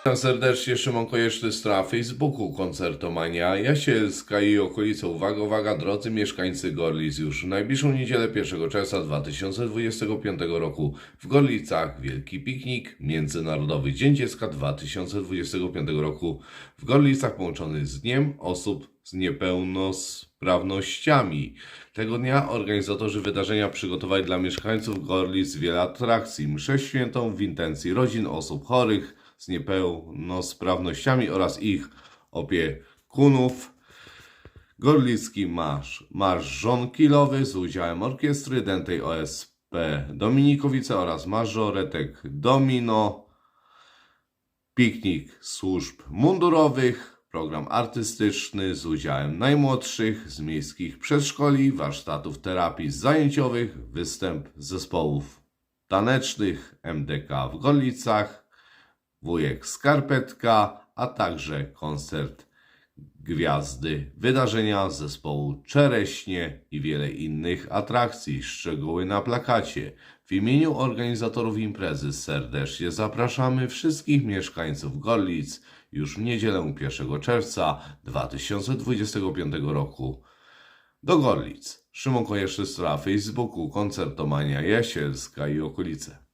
Witam serdecznie, Szymon Kojesztystra na Facebooku Koncertomania, Jasielska i okolice. Uwaga, uwaga, drodzy mieszkańcy Gorlic, już w najbliższą niedzielę 1 czerwca 2025 roku w Gorlicach Wielki Piknik Międzynarodowy Dzień Dziecka 2025 roku w Gorlicach połączony z Dniem Osób z Niepełnosprawnościami. Tego dnia organizatorzy wydarzenia przygotowali dla mieszkańców Gorlic wiele atrakcji, mszę świętą w intencji rodzin osób chorych, z niepełnosprawnościami oraz ich opiekunów. Gorlicki Marsz, Marsz Żonkilowy z udziałem orkiestry dętej OSP Dominikowice oraz mażoretek Domino, piknik służb mundurowych, program artystyczny z udziałem najmłodszych z miejskich przedszkoli, warsztatów terapii zajęciowych, występ zespołów tanecznych MDK w Gorlicach, wujek Skarpetka, a także koncert Gwiazdy, wydarzenia zespołu Czereśnie i wiele innych atrakcji. Szczegóły na plakacie. W imieniu organizatorów imprezy serdecznie zapraszamy wszystkich mieszkańców Gorlic już w niedzielę 1 czerwca 2025 roku do Gorlic. Szymon Kojeszystra na Facebooku, Koncertomania Jasielska i okolice.